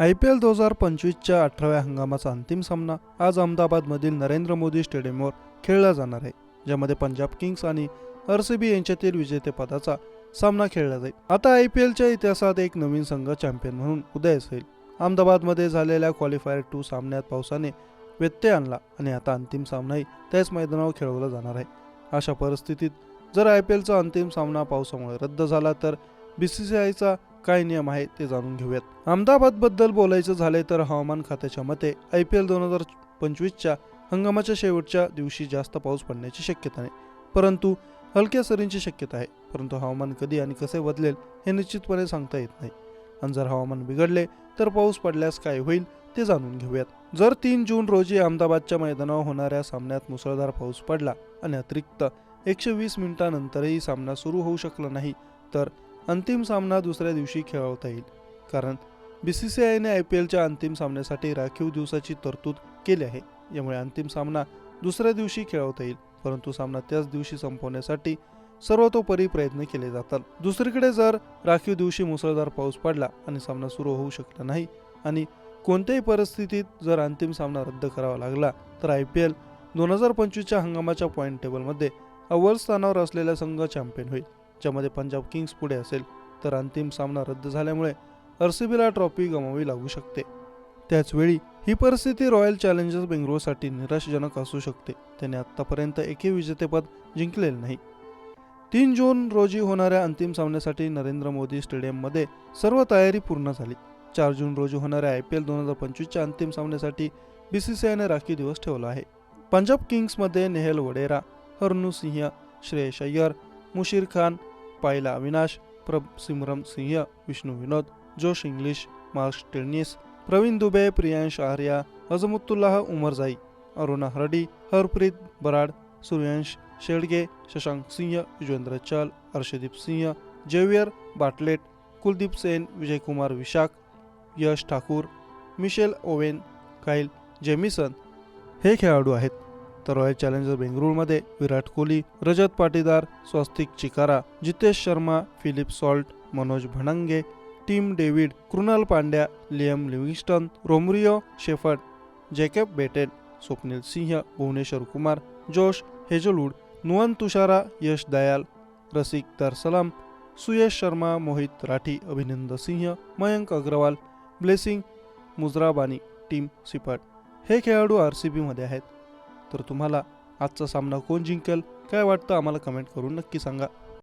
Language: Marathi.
आय पी एल दोन हजार पंचवीसच्या अठराव्या हंगामाचा अंतिम सामना आज अहमदाबादमधील नरेंद्र मोदी स्टेडियमवर खेळला जाणार आहे ज्यामध्ये पंजाब किंग्स आणि आर सी बी यांच्यातील विजेतेपदाचा सामना खेळला जाईल. आता आय पी एलच्या इतिहासात एक नवीन संघ चॅम्पियन म्हणून उदयास होईल अहमदाबादमध्ये झालेल्या क्वालिफायर टू सामन्यात पावसाने व्यत्यय आणला आणि आता अंतिम सामनाही त्याच मैदानावर खेळवला जाणार आहे. अशा परिस्थितीत जर आय पी एलचा अंतिम सामना पावसामुळे रद्द झाला तर बी सी सी आयचा काय नियम आहे ते जाणून घेऊयात. अहमदाबादबद्दल बोलायचं झाले तर हवामान खात्याच्या मते आय पी एल दोन हजार पंचवीसच्या हंगामाच्या शेवटच्या दिवशी जास्त पाऊस पडण्याची शक्यता नाही. परंतु हलक्या सरींची शक्यता आहे. परंतु हवामान कधी आणि कसे बदलेल हे निश्चितपणे सांगता येत नाही. आणि जर हवामान बिघडले तर पाऊस पडल्यास काय होईल ते जाणून घेऊयात. जर तीन जून रोजी अहमदाबादच्या मैदानावर होणाऱ्या सामन्यात मुसळधार पाऊस पडला आणि अतिरिक्त एकशे वीस मिनिटांनंतरही सामना सुरू होऊ शकला नाही तर अंतिम सामना दुसऱ्या दिवशी खेळवता येईल. कारण बी सी सी आयने आय पी एलच्या अंतिम सामन्यासाठी राखीव दिवसाची तरतूद केली आहे. यामुळे अंतिम सामना दुसऱ्या दिवशी खेळवता येईल. परंतु सामना त्याच दिवशी संपवण्यासाठी सर्वतोपरी प्रयत्न केले जातात. दुसरीकडे जर राखीव दिवशी मुसळधार पाऊस पडला आणि सामना सुरू होऊ शकला नाही आणि कोणत्याही परिस्थितीत जर अंतिम सामना रद्द करावा लागला तर आय पी एल दोन हजार पंचवीसच्या हंगामाच्या पॉईंट टेबलमध्ये अव्वल स्थानावर असलेला संघ चॅम्पियन होईल. ज्यामध्ये पंजाब किंग्स पुढे असेल तर अंतिम सामना रद्द झाल्यामुळे आरसीबीला ट्रॉफी गमावी लागू शकते. त्याचवेळी ही परिस्थिती रॉयल चॅलेंजर्स बेंगळुरूसाठी निराशजनक असू शकते. त्याने आत्तापर्यंत एकही विजेतेपद जिंकलेले नाही. तीन जून रोजी होणाऱ्या अंतिम सामन्यासाठी नरेंद्र मोदी स्टेडियममध्ये सर्व तयारी पूर्ण झाली. चार जून रोजी होणाऱ्या आय पी एल दोन हजार पंचवीसच्या अंतिम सामन्यासाठी बी सी सी आयने राखीव दिवस ठेवला आहे. पंजाब किंग्समध्ये नेहल वडेरा हरनू सिंह श्रेयस अय्यर मुशीर खान पायला अविनाश प्रभ सिमरम Singh Vishnu Vinod Josh Inglis Marcus Stoinis Praveen Dubey Priyansh Arya Azmatullah Omarzai Aaron Hardie Harpreet Brar Suryansh Shedge Shashank Singh Yuzvendra Chahal Harshdeep Singh Xavier Bartlett Kuldeep Sen Vijaykumar Vyshak Yash Thakur Mitchell Owen Kyle Jamieson हे खेळाडू आहेत. तर रॉयल चॅलेंजर बेंगळुरूमध्ये Virat Kohli Rajat Patidar Swastik Chikara Jitesh Sharma Philip Salt Manoj भणंगे Tim David Krunal Pandya Liam Livingstone Romario Shepherd Jacob Bethell Swapnil Singh Bhuvneshwar Kumar Josh Hazlewood Nuwan Thushara Yash Dayal Rasikh Dar Salam Suyash Sharma Mohit Rathee Abhinandan Singh Mayank Agarwal Blessing Muzarabani Tim Seifert हे खेळाडू आर सी बीमध्ये आहेत. तर तुम्हाला आजचा सामना कोण जिंकेल काय वाटतं आम्हाला कमेंट करून नक्की सांगा.